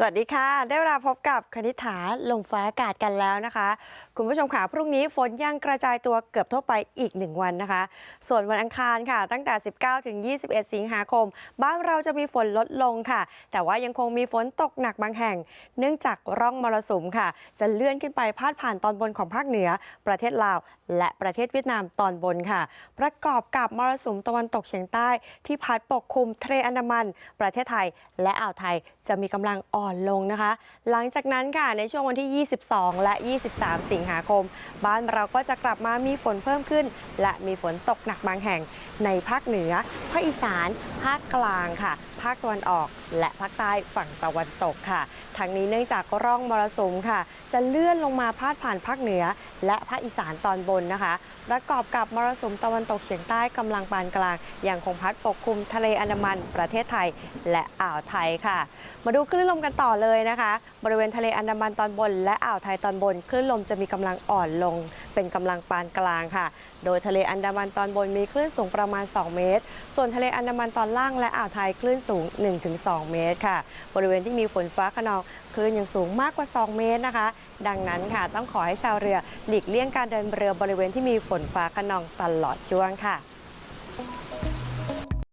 สวัสดีค่ะ ได้เวลาพบกับคณิษฐาลมฟ้าอากาศกันแล้วนะคะ คุณผู้ชมค่ะพรุ่งนี้ฝนยังกระจายตัวเกือบทั่วไปอีก 1 วันนะคะ ส่วนวันอังคารค่ะ ตั้งแต่ 19 ถึง 21 สิงหาคม บ้านเราจะมีฝนลดลงค่ะ แต่ว่ายังคงมีฝนตกหนักบางแห่ง เนื่องจากร่องมรสุมค่ะ จะเลื่อนขึ้นไปพาดผ่านตอนบนของภาคเหนือ ประเทศลาว และประเทศเวียดนามตอนบนค่ะ ประกอบกับมรสุมตะวันตกเฉียงใต้ ที่พัดปกคลุมทะเลอันดามัน ประเทศไทย และอ่าวไทยจะมีกำลังอ่อนลงนะคะ หลังจากนั้นค่ะในช่วงวันที่ 22 และ 23 สิงหาคม บ้านเราก็จะกลับมามีฝนเพิ่มขึ้น และมีฝนตกหนักบางแห่งในภาคเหนือ ภาคอีสาน ภาคกลางค่ะ ภาคตะวันออก และภาคใต้ฝั่งตะวันตกค่ะ ทั้งนี้เนื่องจากร่องมรสุมค่ะ จะเลื่อนลงมาพาดผ่านภาคเหนือ และภาคอีสานตอนบนนะคะ ประกอบกับมรสุมตะวันตกเฉียงใต้กำลังปานกลางยังคงพัดปกคลุมทะเลอันดามันประเทศไทย และอ่าวไทยค่ะ มาดูคลื่นลมกันต่อเลยนะคะ บริเวณทะเลอันดามันตอนบน และอ่าวไทยตอนบนคลื่นลมจะมีกำลังอ่อนลง เป็นกำลังปานกลางค่ะ โดยทะเลอันดามันตอนบนมีคลื่นสูงประมาณ 2 เมตร ส่วนทะเลอันดามันตอนล่างและอ่าวไทยคลื่นสูง 1-2 เมตรค่ะ บริเวณที่มีฝนฟ้าขนองคลื่นยังสูงมากกว่า 2 เมตรนะคะ ดังนั้นค่ะต้องขอให้ชาวเรือหลีกเลี่ยงการเดินเรือบริเวณที่มีฝนฟ้าขนองตลอดช่วงค่ะ